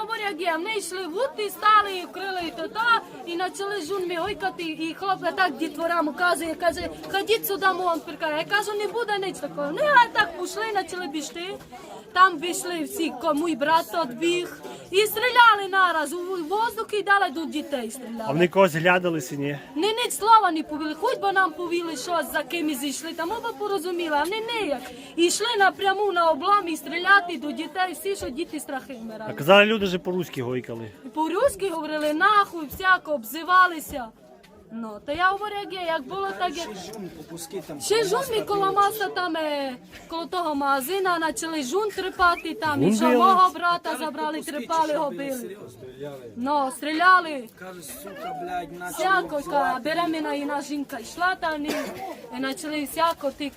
Говорять, не йшли в і стали, і вкрили і і почали жунми гойкати, і хлоп так дітворам указує, каже, ходіть сюди, мон прикає. Я кажу, не буде ніч такого. Ну, а так пішли, почали бігти. Там вийшли всі, кому й брат відбіг, і стріляли нараз, у воздух і дали до дітей А стріляли. вони когось глядалися, ні? Ні, ні слова не повіли, хоч би нам повіли, що за ким і зійшли, та ми б порозуміли, а вони ніяк. І йшли напряму на облам і стріляти до дітей, всі, що діти страхи А казали, люди вже по-руськи гойкали. По-руськи говорили нахуй, всяко обзивалися. Ну, то я говорю, як є, як було, так як. Ще жун коло маса там, е, коло того магазина, почали жун трепати там, і що мого брата забрали, трепали, його били. Ну, стріляли. Каже, сука, блядь. Всяко, ка беременна іна жінка йшла там, і, і почали всяко, ти,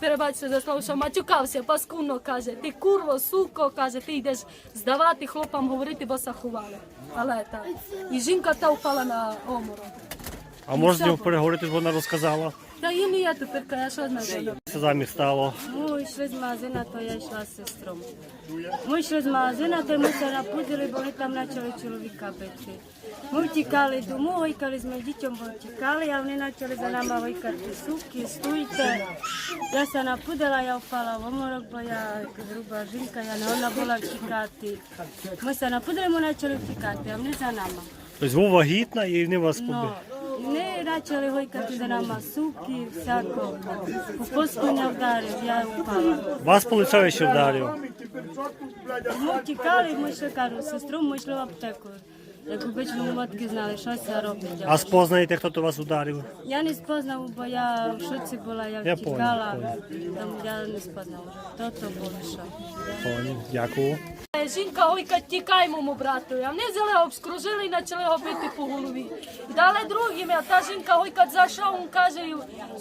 перебачте за слово, що матюкався, паскудно, каже, ти курво, суко, каже, ти йдеш здавати хлопам говорити, бо сахували. Але так. І жінка та впала на оморок. А можна з нього переговорити, вона розказала. Та її не є тепер, я що знаю. Це замість стало. Ми йшли з магазина, то я йшла з сестром. Ми йшли з магазина, то ми се напудили, бо вони там почали чоловіка бити. Ми втікали дому, гойкали з моїм дітям, бо втікали, а вони почали за нами гойкати суки, стуйте. Я се напудила, я впала в оморок, бо я груба жінка, я не вона була втікати. Ми се напудили, ми почали втікати, а вони за нами. Тобто ви вагітна і вони вас побили. Вони почали гойкати нами суки, всяко. У поску не вдарив, я впала. Вас полицей ще вдарив. Ми втікали, ми ще кажу, сестру, ми йшли в аптеку. Як обично матки знали, що це робить. А спознаєте, хто то вас ударив? Я не спознав, бо я в шоці була, я Я втікала. понял, Там я не спознав хто то був що. Понял, дякую. Жінка гойка, тікай моєму брату. А вони взяли, обскружили і почали його бити по голові. Дали другим, а та жінка гойка зайшов, він каже,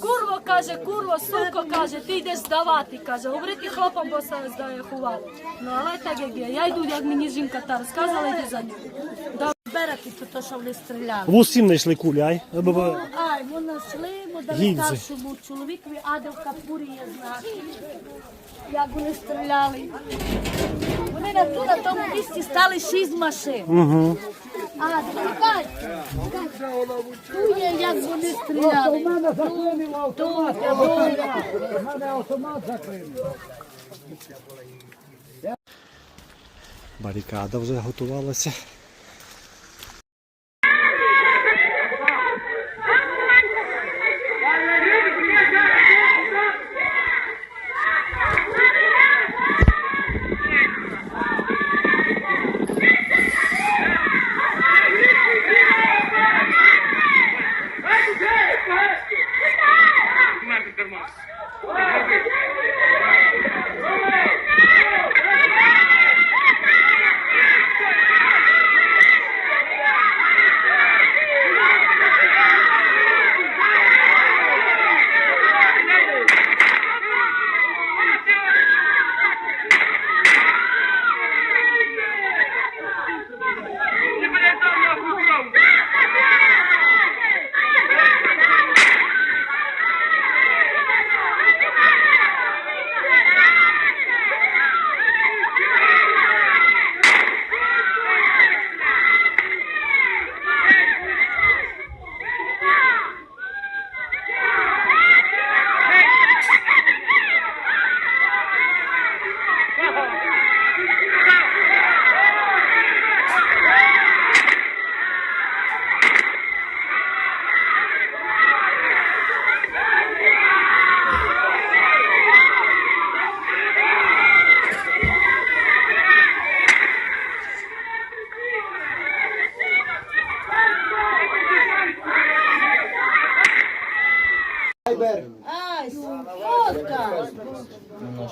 курво, каже, курво, суко, каже, ти йдеш здавати, каже, говорити хлопам, бо себе здає ховати. Ну, але так як є. Я йду, як мені жінка та розказала, йду за ним. Да, Береги, то, що вони стріляли. Ви усім знайшли кулі, ай? Бо- Ай, вони йшли, ми дали Гільзи. старшому чоловікові, Адел Капурі є знати, як вони стріляли. Вони на, ту, на тому місці стали шість машин. Угу. А, чекай, ту є, як вони стріляли. У мене заклинив автомат. У мене автомат Ту, Барикада вже готувалася.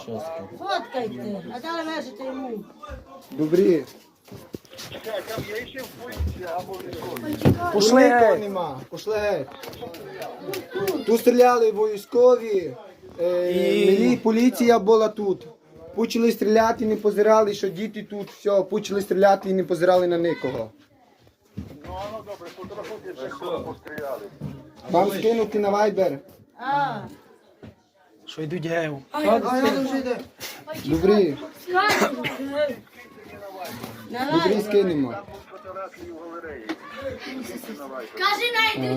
Фоткайте, а далі вежите йому. Добрі. Пошли геть. нема. Пошли геть. Тут стріляли військові, е, мілі- поліція була тут. Почали стріляти, не позирали, що діти тут, все, почали стріляти і не позирали на нікого. Ну, добре, фотографуйте, що постріляли. Вам скинути на вайбер. А, Що йдуть гев? Добрі. Добрі скинемо. Кажи, найди